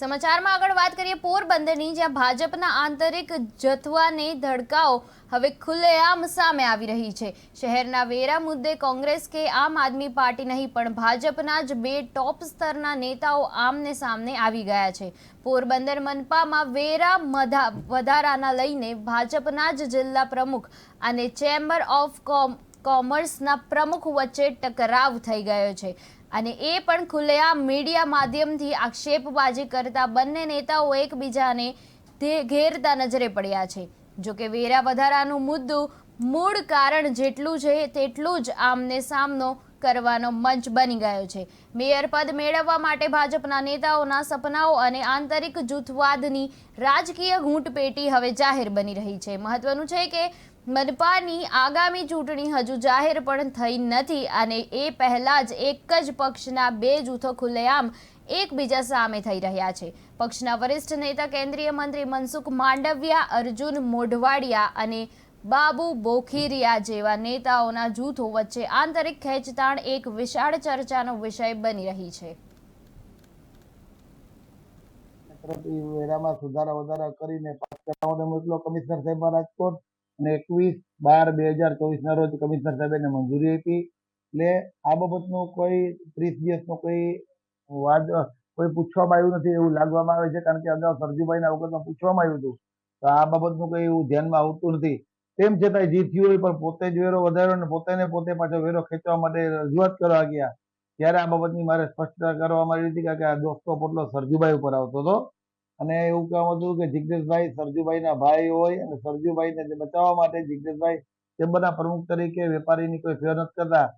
સમાચારમાં આગળ વાત કરીએ પોરબંદરની, જ્યાં ભાજપના આંતરિક જથ્વાને ધડકાઓ હવે ખુલ્લેઆમ સામે આવી રહી છે. શહેરના વેરા મુદ્દે કોંગ્રેસ કે આમ આદમી પાર્ટી નહીં, પણ ભાજપના જ બે ટોપ સ્તરના નેતાઓ આમને સામને આવી ગયા છે. પોરબંદર મનપામાં વેરા મધા, વધારાના લઈને ભાજપના જ જિલ્લા પ્રમુખ અને ચેમ્બર ઓફ કોમ, કોમર્સના પ્રમુખ વચ્ચે ટકરાવ થઈ ગયો છે. અને એ પણ ખુલ્લેઆમ મીડિયા માધ્યમથી આક્ષેપબાજી કરતા બંને નેતાઓ એકબીજાને ઘેરતા નજરે પડ્યા છે. જોકે વેરા વધારાનું મુદ્દું મૂળ કારણ જેટલું છે, તેટલું જ આમને સામનો કરવાનો મંચ બની ગયો છે. મેયર પદ મેળવવા માટે ભાજપના નેતાઓના સપનાઓ અને આંતરિક જૂથવાદની રાજકીય ઘૂંટપેટી હવે જાહેર બની રહી છે. મહત્વનું છે કે મનપાની આગામી ચૂંટણી હજુ જાહેર પણ થઈ નથી અને એ પહેલા જ એક જ પક્ષના બે જૂથો ખુલ્લેઆમ એકબીજા સામે થઈ રહ્યા છે. પક્ષના વરિષ્ઠ નેતા કેન્દ્રીય મંત્રી મનસુખ માંડવિયા, અર્જુન મોઢવાડિયા અને બાબુ બોખીરિયા જેવા નેતાઓના જૂથો વચ્ચે આંતરિક ખેંચતાણ એક વિશાળ ચર્ચાનો વિષય બની રહી છે. વેરામાં સુધારા વધારા કરીને પાસ કરાવવાનો મોકલો કમિશનર સાહેબ રાજકોટ અને એકવીસ બાર બે હજાર ચોવીસના રોજ કમિશનર સાહેબે મંજૂરી આપી. એટલે આ બાબતનું કોઈ ત્રીસ દિવસનો કોઈ વાદ, કોઈ પૂછવામાં આવ્યું નથી એવું લાગવામાં આવે છે. કારણ કે અગાઉ સરજુભાઈના વખતમાં પૂછવામાં આવ્યું હતું. તો આ બાબતનું કંઈ એવું ધ્યાનમાં આવતું નથી. તેમ છતાંય જે થયું હોય પણ પોતે જ વેરો વધાર્યો અને પોતે ને પોતે પાછો વેરો ખેંચવા માટે રજૂઆત કરવા ગયા. ત્યારે આ બાબતની મારે સ્પષ્ટતા કરવામાં આવી હતી કે આ દોસ્તો પોટલો સરજુભાઈ ઉપર આવતો હતો. અને એવું કહેવામાં હતું કે જિગ્નેશભાઈ સરજુભાઈના ભાઈ હોય અને સરજુભાઈને બચાવવા માટે જિગ્નેશભાઈ ચેમ્બરના પ્રમુખ તરીકે વેપારીની કોઈ ફેર નથી કરતા.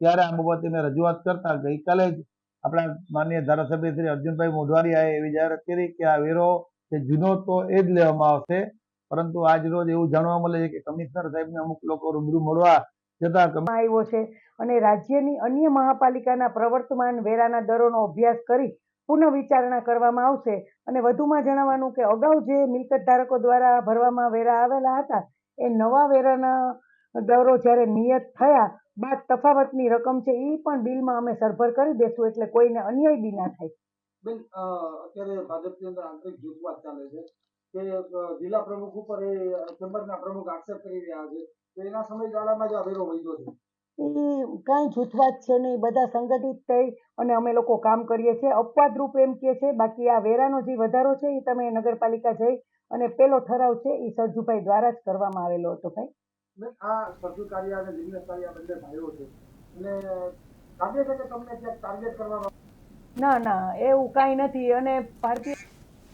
ત્યારે આ બાબતે રજૂઆત કરતા ગઈકાલે જ આપણા માનનીય ધારાસભ્ય શ્રી અર્જુનભાઈ મોઢવાડિયાએ એવી જાહેરાત કરી કે આ વેરો જે જૂનો તો એ જ લેવામાં આવશે. પરંતુ આજ રોજ એવું જાણવા મળે છે કે કમિશનર સાહેબને અમુક લોકો રૂબરૂ મળવા જતા આવ્યો છે. અને રાજ્યની અન્ય મહાપાલિકાના પ્રવર્તમાન વેરાના દરોનો અભ્યાસ કરી પુનઃ વિચારણા કરવામાં આવશે. અને વધુમાં જણાવવાનું કે અગાઉ જે મિલકત ધારકો દ્વારા ભરવામાં વેરા આવેલા હતા, એ નવા વેરાના દરો જ્યારે નિયત થયા, બાદ તફાવતની રકમ છે એ પણ બિલમાં અમે સરભર કરી દેશું, એટલે કોઈને અન્યાય બી ના થાય. બેન અત્યારે ભાજપની અંદર આંતરિક જૂથવાદ ચાલે છે કે જિલ્લા પ્રમુખ ઉપર એ ચેમ્બરના પ્રમુખ આક્ષેપ કરી રહ્યા છે તો એના સમયગાળામાં જ આ વેરો વધ્યો છે. એ કાંઈ જૂથવાદ છે નહીં બધા સંગઠિત થઈ અને અમે લોકો કામ કરીએ છીએ. અપવાદ રૂપ એમ કે છે બાકી આ વેરાનો જે વધારો છે એ તમે નગરપાલિકા જઈ અને પેલો ઠરાવ છે એ સરજુભાઈ દ્વારા જ કરવામાં આવેલો હતો ભાઈ. આ સરજુ કારિયા અને જિગ્નેશ કારિયા બંને ભાઈઓ છે. અને લાગે છે કે તમને ક્યાંક ટાર્ગેટ કરવામાં ના ના એવું કાંઈ નથી. અને ભારતીય